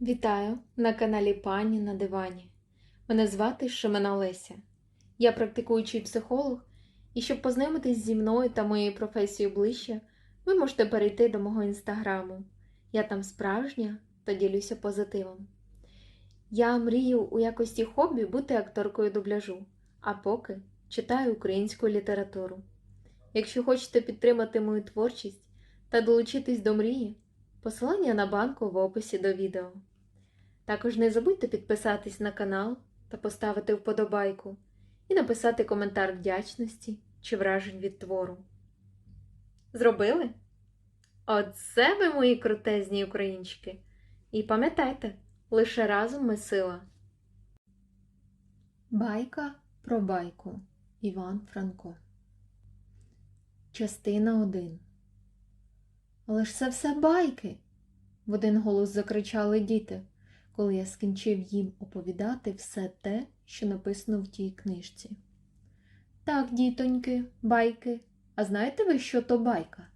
Вітаю на каналі Пані на дивані. Мене звати Шимена Леся. Я практикуючий психолог, і щоб познайомитись зі мною та моєю професією ближче, ви можете перейти до мого інстаграму. Я там справжня та ділюся позитивом. Я мрію у якості хобі бути акторкою дубляжу, а поки читаю українську літературу. Якщо хочете підтримати мою творчість та долучитись до мрії, посилання на банку в описі до відео. Також не забудьте підписатись на канал та поставити вподобайку і написати коментар вдячності чи вражень від твору. Зробили? Оце ви мої крутезні українчики! І пам'ятайте, лише разом ми сила. Байка про байку Іван Франко. Частина 1 Але ж це все байки. в один голос закричали діти, коли я скінчив їм оповідати все те, що написано в тій книжці. Так, дітоньки, байки. А знаєте ви, що то байка?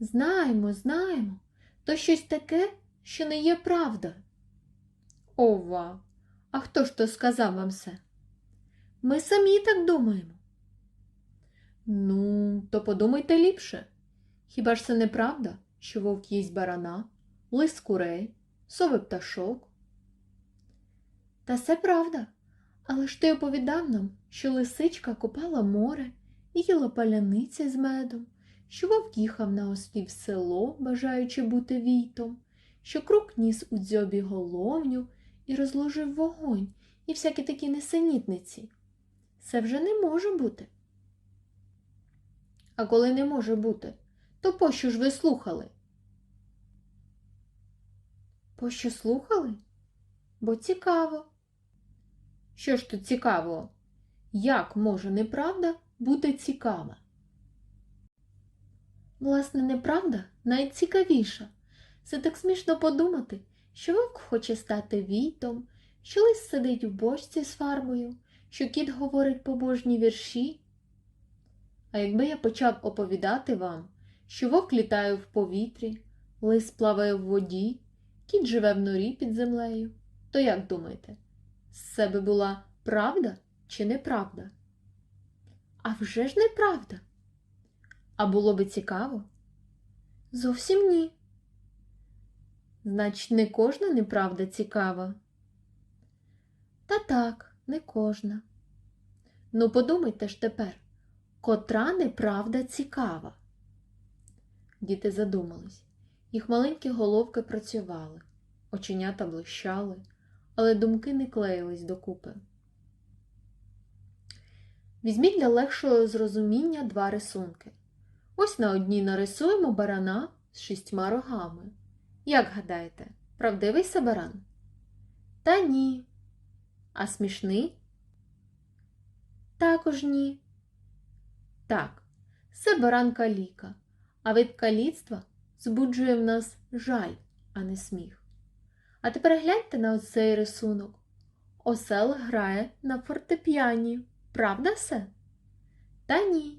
Знаємо, знаємо. То щось таке, що не є правда. Ова, а хто ж то сказав вам все? Ми самі так думаємо. Ну, то подумайте ліпше. Хіба ж це не правда, що вовк їсть барана, лис курей, сови пташок? Та це правда. Але ж ти оповідав нам, що лисичка купала море і їла паляниці з медом, що вовк їхав на ослі село, бажаючи бути війтом, що крук ніс у дзьобі головню і розложив вогонь і всякі такі несенітниці. Це вже не може бути. А коли не може бути, то пощо ж ви слухали? Пощо слухали? Бо цікаво. Що ж тут цікавого? Як може неправда бути цікава? Власне, неправда найцікавіша. Це так смішно подумати, що вовк хоче стати війтом, що лис сидить у бочці з фарбою, що кіт говорить побожні вірші. А якби я почав оповідати вам, що вовк літає в повітрі, лис плаває в воді, кіт живе в норі під землею, то як думаєте, з себе була правда чи неправда? А вже ж неправда. А було би цікаво? Зовсім ні. Значить, не кожна неправда цікава. Та так, не кожна. Ну, подумайте ж тепер, котра неправда цікава. Діти задумались. Їх маленькі головки працювали, оченята блищали, але думки не клеїлись докупи. Візьміть для легшого зрозуміння два рисунки. Ось на одній нарисуємо барана з шістьма рогами. Як гадаєте, правдивий це баран? Та ні. А смішний? Також ні. Так, це баран каліка, а вид каліцтва збуджує в нас жаль, а не сміх. А тепер гляньте на оцей рисунок. Осел грає на фортепіані. Правда все? Та ні.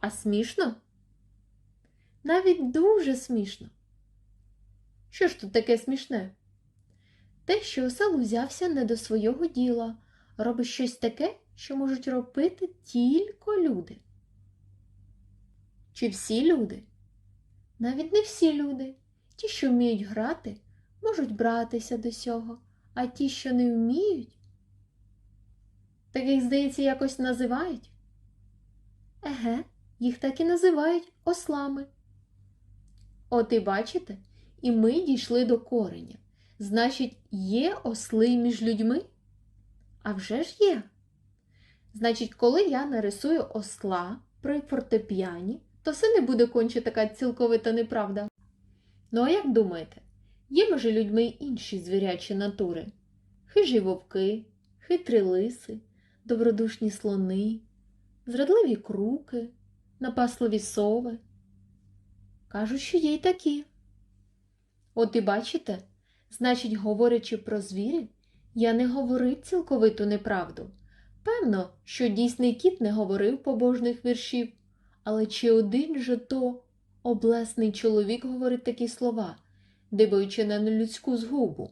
А смішно? Навіть дуже смішно. Що ж тут таке смішне? Те, що осел узявся не до свого діла, робить щось таке, що можуть робити тільки люди. Чи всі люди? Навіть не всі люди. Ті, що вміють грати, можуть братися до сього, а ті, що не вміють, таких, здається, якось називають. Еге, їх так і називають ослами. От і бачите, і ми дійшли до кореня. Значить, є осли між людьми? А вже ж є. Значить, коли я нарисую осла при фортепіані, то все не буде конче така цілковита неправда. Ну а як думаєте, є може людьми інші звірячі натури? Хижі вовки, хитрі лиси, добродушні слони, зрадливі круки, напасливі сови. Кажуть, що є й такі. От і бачите, значить, говорячи про звірів, я не говорив цілковиту неправду. Певно, що дійсний кіт не говорив побожних віршів, але чи один же то облесний чоловік говорить такі слова? дивуючи на нелюдську згубу.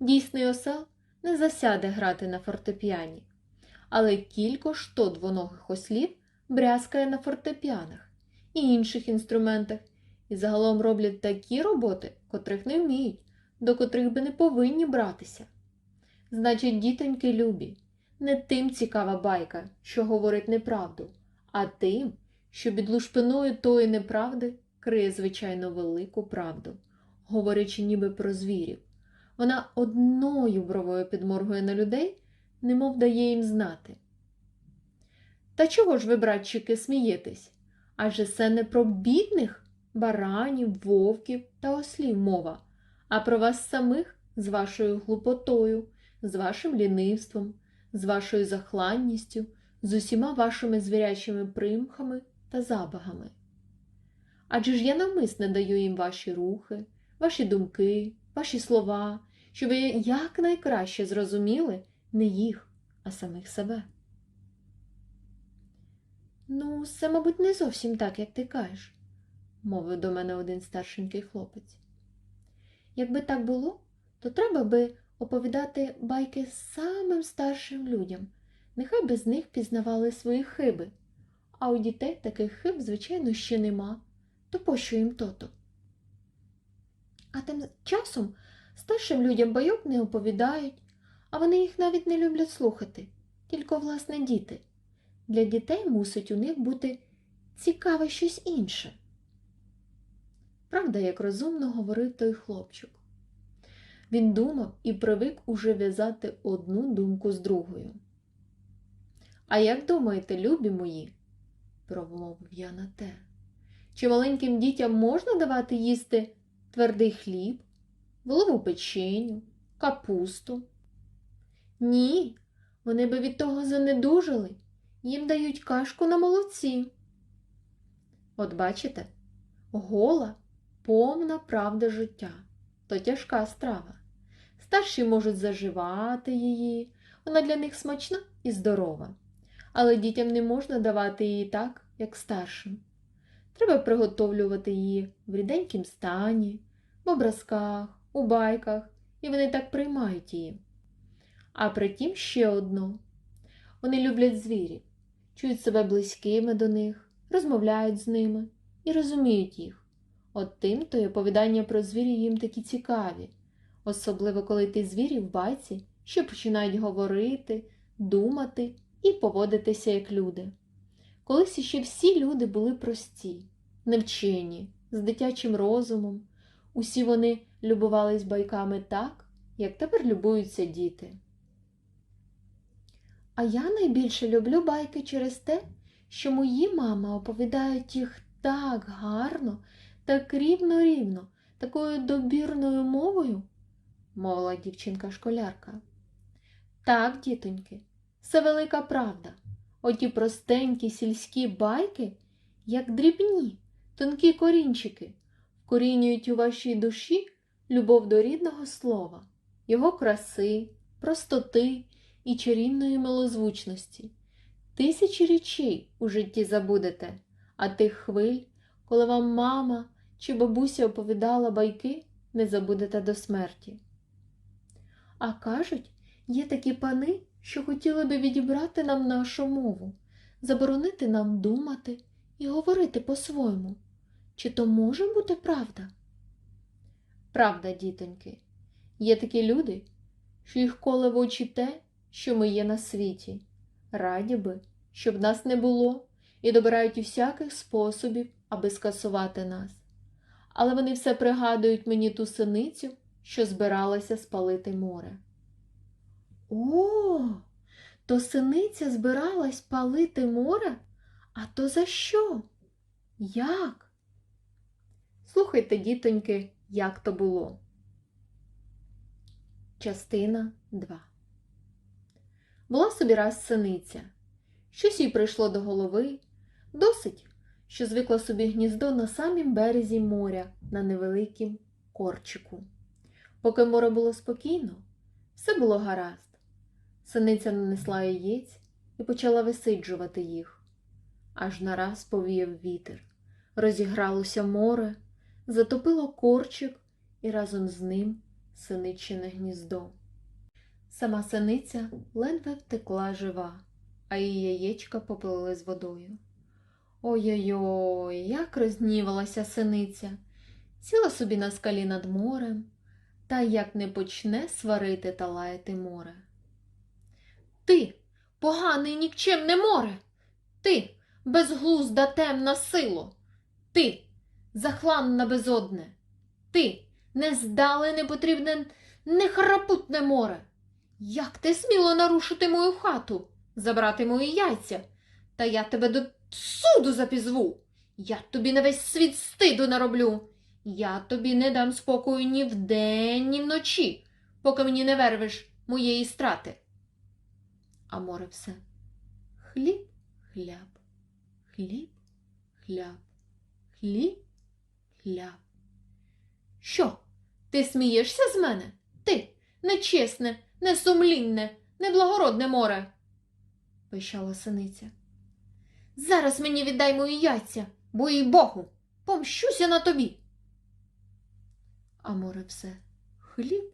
Дійсний осел не засяде грати на фортепіані, але кілько що двоногих ослів брязкає на фортепіанах і інших інструментах, і загалом роблять такі роботи, котрих не вміють, до котрих би не повинні братися. Значить, дітоньки любі, не тим цікава байка, що говорить неправду, а тим, що під лушпиною тої неправди криє звичайно велику правду, говорячи ніби про звірів. Вона одною бровою підморгує на людей, немов дає їм знати. Та чого ж ви, братчики, смієтесь? Адже це не про бідних баранів, вовків та ослів мова, а про вас самих з вашою глупотою, з вашим лінивством, з вашою захланністю, з усіма вашими звірячими примхами та забагами. Адже ж я навмисне даю їм ваші рухи, ваші думки, ваші слова, щоб ви якнайкраще зрозуміли не їх, а самих себе. Ну, це, мабуть, не зовсім так, як ти кажеш, мовив до мене один старшенький хлопець. Якби так було, то треба би оповідати байки самим старшим людям. Нехай би з них пізнавали свої хиби, а у дітей таких хиб, звичайно, ще нема, то пощо їм тото? А тим часом старшим людям байок не оповідають, а вони їх навіть не люблять слухати, тільки власне діти. Для дітей мусить у них бути цікаве щось інше. Правда, як розумно говорив той хлопчик. Він думав і привик уже в'язати одну думку з другою. А як думаєте, любі мої, промовив я на те, чи маленьким дітям можна давати їсти твердий хліб, волову печеню, капусту? Ні, вони би від того занедужали, їм дають кашку на молоці. От бачите, гола повна правда життя, то тяжка страва. Старші можуть заживати її, вона для них смачна і здорова. Але дітям не можна давати її так, як старшим. Треба приготовлювати її в ріденькім стані, в образках, у байках, і вони так приймають її. А притім ще одно. Вони люблять звірів, чують себе близькими до них, розмовляють з ними і розуміють їх. От тим то й оповідання про звірів їм такі цікаві, особливо коли ті звірі в байці, що починають говорити, думати і поводитися як люди. Колись іще всі люди були прості, невчені, з дитячим розумом. Усі вони любувались байками так, як тепер любуються діти. А я найбільше люблю байки через те, що мої мами оповідають їх так гарно, так рівно-рівно, такою добірною мовою, мовила дівчинка-школярка. Так, дітоньки, це велика правда. Оті простенькі сільські байки, як дрібні, тонкі корінчики, вкорінюють у вашій душі любов до рідного слова, його краси, простоти і чарівної милозвучності. Тисячі речей у житті забудете, а тих хвиль, коли вам мама чи бабуся оповідала байки, не забудете до смерті. А кажуть, є такі пани, що хотіли би відібрати нам нашу мову, заборонити нам думати і говорити по-своєму. Чи то може бути правда? Правда, дітоньки, є такі люди, що їх коле в очі те, що ми є на світі. Раді би, щоб нас не було, і добирають усяких способів, аби скасувати нас. Але вони все пригадують мені ту синицю, що збиралася спалити море. О, то синиця збиралась палити море? А то за що? Як? Слухайте, дітоньки, як то було. Частина 2 Була собі раз синиця. Щось їй прийшло до голови. Досить, що звикла собі гніздо на самім березі моря на невеликім корчику. Поки море було спокійно, все було гаразд. Синиця нанесла яєць і почала висиджувати їх. Аж нараз повіяв вітер. Розігралося море, затопило корчик і разом з ним синичине гніздо. Сама синиця ледве втекла жива, а її яєчка поплили з водою. Ой-ой-ой, як рознівалася синиця, сіла собі на скалі над морем, та як не почне сварити та лаяти море. Ти, поганий нікчемне море, ти, безглузда темна сило, ти, захланна безодне, ти, нездале непотрібне, нехарапутне море. Як ти сміло нарушити мою хату, забрати мої яйця, та я тебе до суду запізву. Я тобі на весь світ стиду нароблю. Я тобі не дам спокою ні вдень, ні вночі, поки мені не вервиш моєї страти. А море все. Хліб, хляб, хліб, хляб, хліб, хляб. Що? Ти смієшся з мене? Ти, нечесне, несумлінне, неблагородне море, пищала синиця. Зараз мені віддай мої яйця, бо їй Богу, помщуся на тобі. А море все хліб,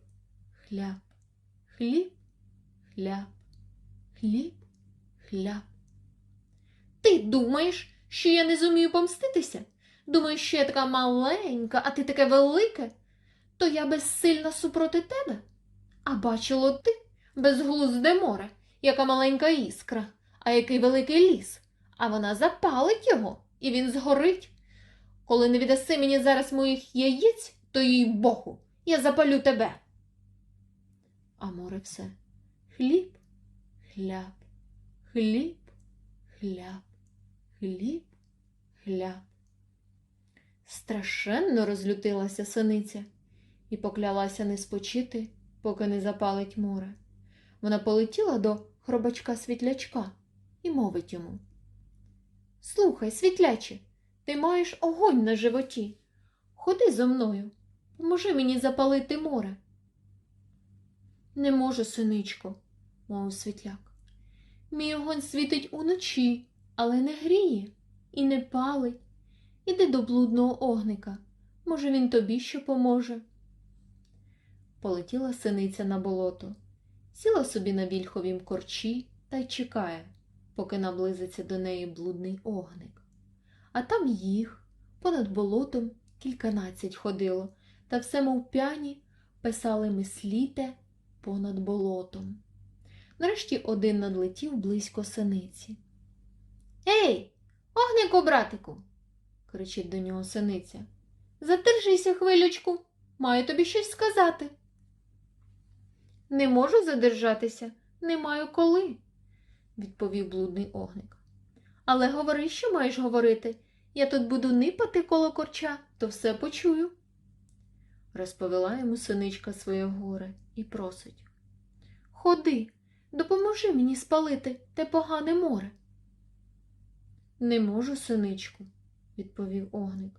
хляб, хліб, хляб, хліб, хляб. Ти думаєш, що я не зумію помститися? Думаєш, що я така маленька, а ти таке велике? То я безсильна супроти тебе? А бачило ти безглузде море, яка маленька іскра, а який великий ліс, а вона запалить його, і він згорить. Коли не віддаси мені зараз моїх яєць, то їй Богу, я запалю тебе. А море все хліб, хляб, хліб, хляб, хліб, хляб. Страшенно розлютилася синиця і поклялася не спочити, поки не запалить море. Вона полетіла до хробачка світлячка і мовить йому Слухай, світляче, ти маєш огонь на животі. Ходи зо мною, поможи мені запалити море. Не можу, синичко, мовив світляк. Мій огонь світить уночі, але не гріє і не палить. Іди до блудного огника. Може, він тобі що поможе. Полетіла синиця на болото, сіла собі на вільховім корчі та й чекає, поки наблизиться до неї блудний огник. А там їх понад болотом кільканадцять ходило, та все, мов п'яні, писали мисліте понад болотом. Нарешті один надлетів близько синиці. Ей, огнику, братику! кричить до нього синиця. Задержися хвилючку, маю тобі щось сказати. Не можу задержатися, не маю коли, відповів блудний огник. Але говори, що маєш говорити. Я тут буду нипати коло корча, то все почую. Розповіла йому синичка своє горе і просить. Ходи, допоможи мені спалити те погане море. Не можу, синичку, відповів огник.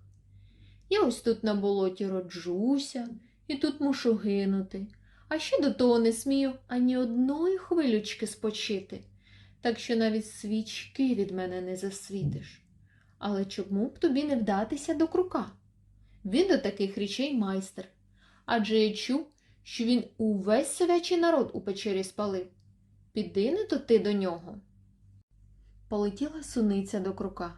Я ось тут на болоті роджуся і тут мушу гинути, а ще до того не смію ані одної хвилючки спочити, так що навіть свічки від мене не засвітиш. Але чому б тобі не вдатися до крука? Він до таких речей майстер. Адже я чув, що він увесь совячий народ у печері спалив. Піди не то ти до нього. Полетіла суниця до крука,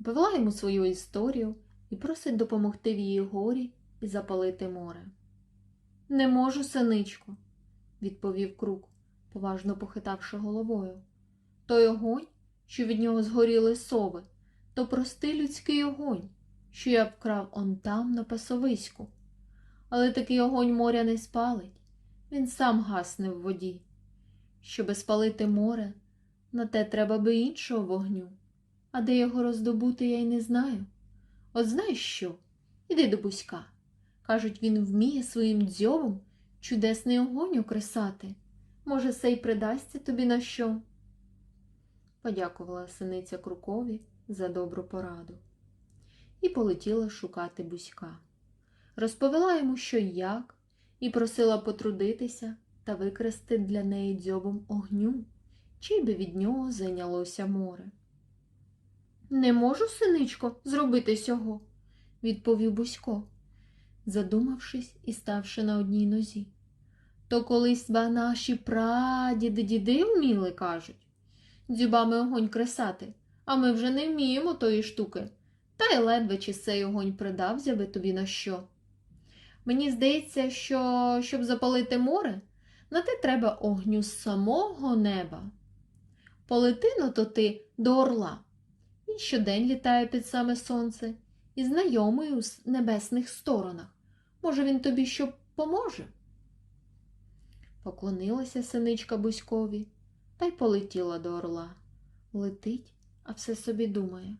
оповіла йому свою історію і просить допомогти в її горі і запалити море. Не можу, синичко, відповів крук, поважно похитавши головою. Той огонь, що від нього згоріли сови, то простий людський огонь, що я вкрав он там на пасовиську. Але такий огонь моря не спалить, він сам гасне в воді. Щоби спалити море, на те треба би іншого вогню, а де його роздобути, я й не знаю. От знаєш що? Іди до бузька. Кажуть, він вміє своїм дзьобом чудесний огонь окресати. Може, сей придасться тобі на що? Подякувала синиця Крукові за добру пораду і полетіла шукати бузька. Розповіла йому, що й як, і просила потрудитися та викрести для неї дзьобом огню, чи би від нього зайнялося море. Не можу, синичко, зробити сього, відповів Бузько. задумавшись і ставши на одній нозі. То колись ба наші прадіди діди вміли, кажуть, дзюбами огонь кресати, а ми вже не вміємо тої штуки. Та й ледве чи сей огонь придався би тобі на що. Мені здається, що щоб запалити море, на те треба огню з самого неба. Полетино то ти до орла. Він щодень літає під саме сонце і знайомий у небесних сторонах. Може, він тобі що поможе? Поклонилася синичка Бузькові та й полетіла до орла. Летить, а все собі думає.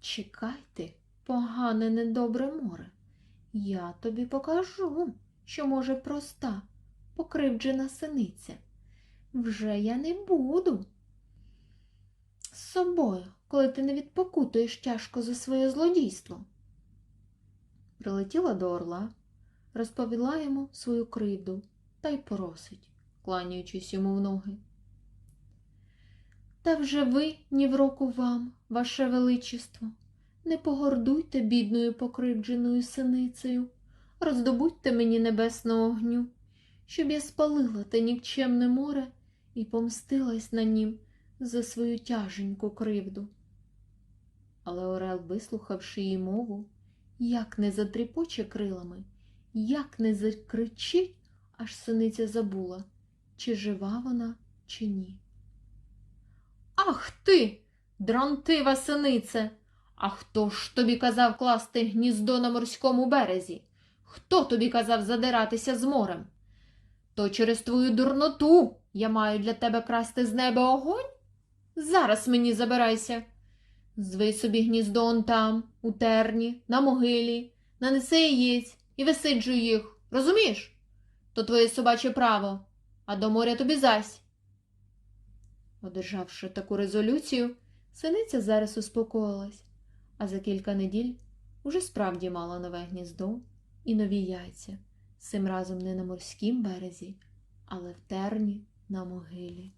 Чекайте, погане недобре море. Я тобі покажу, що може проста, покривджена синиця. Вже я не буду з собою, коли ти не відпокутуєш тяжко за своє злодійство. Прилетіла до орла, розповіла йому свою кривду та й просить, кланяючись йому в ноги. Та вже ви ні в року вам, ваше величество, не погордуйте бідною покривдженою синицею, роздобудьте мені небесного огню, щоб я спалила те нікчемне море і помстилась на нім за свою тяженьку кривду. Але Орел, вислухавши її мову, як не затріпоче крилами, як не закричить, аж синиця забула, чи жива вона, чи ні. Ах ти, дронтива синице! А хто ж тобі казав класти гніздо на морському березі? Хто тобі казав задиратися з морем? То через твою дурноту я маю для тебе красти з неба огонь? Зараз мені забирайся. Звий собі гніздо он там, у терні, на могилі, нанеси яєць і висиджуй їх. Розумієш? То твоє собаче право, а до моря тобі зась. Одержавши таку резолюцію, синиця зараз успокоїлась, а за кілька неділь уже справді мала нове гніздо і нові яйця, цим разом не на морськім березі, але в терні на могилі.